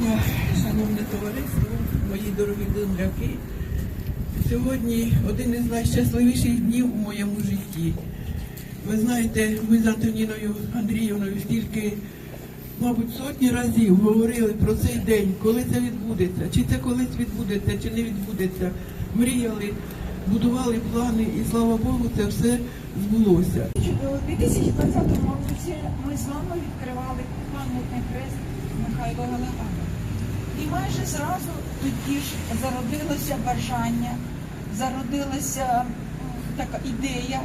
дня, шановне товариство, мої дорогі земляки. Сьогодні один із найщасливіших днів у моєму житті. Ви знаєте, ми з Антоніною Андріївною стільки, мабуть, сотні разів говорили про цей день, коли це відбудеться, чи це колись відбудеться, чи не відбудеться. Мріяли, будували плани, і слава Богу, це все збулося. У 2020 році ми з вами відкривали пам'ятний хрест Михайла Галагана. Майже зразу тоді ж зародилося бажання, зародилася така ідея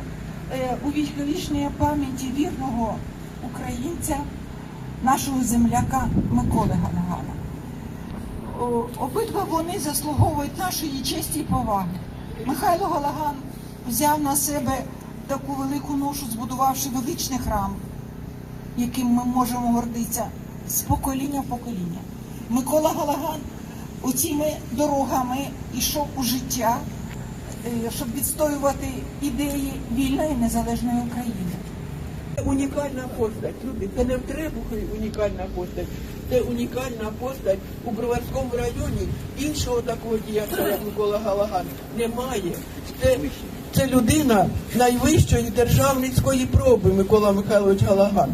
е, увіковічної пам'яті вірного українця, нашого земляка Миколи Галагана. Обидва вони заслуговують нашої честі і поваги. Михайло Галаган взяв на себе таку велику ношу, збудувавши величний храм, яким ми можемо гордитися з покоління в покоління. Микола Галаган оціми дорогами йшов у життя, е, щоб відстоювати ідеї вільної незалежної України. Це унікальна постать. Люди, це не в Требухові унікальна постать. Це унікальна постать у Броварському районі. Іншого такого діяча, як Микола Галаган, немає. Це, це людина найвищої державницької проби Микола Михайлович Галаган.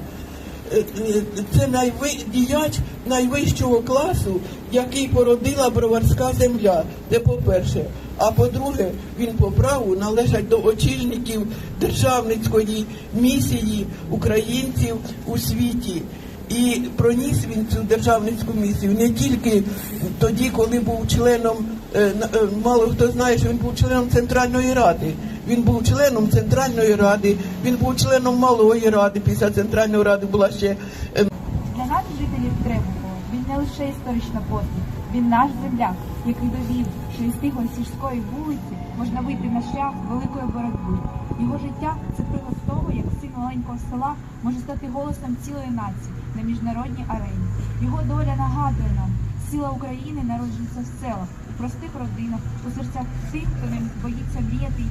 Е, е, Це найви... діяч найвищого класу, який породила броварська земля. Це по-перше. А по-друге, він по праву належить до очільників державницької місії українців у світі. І проніс він цю державницьку місію не тільки тоді, коли був членом, е, мало хто знає, що він був членом Центральної Ради. Він був членом Центральної Ради, він був членом Малої Ради. Після Центральної Ради була ще е, Для нас, жителів Требухова, він не лише історична постать, він наш земляк, який довів, що із тихої сільської вулиці можна вийти на шлях великої боротьби. Його життя це приклад того, як син маленького села може стати голосом цілої нації на міжнародній арені. Його доля нагадує нам, сила України народжується в селах, у простих родинах, у серцях тих, хто не боїться мріяти.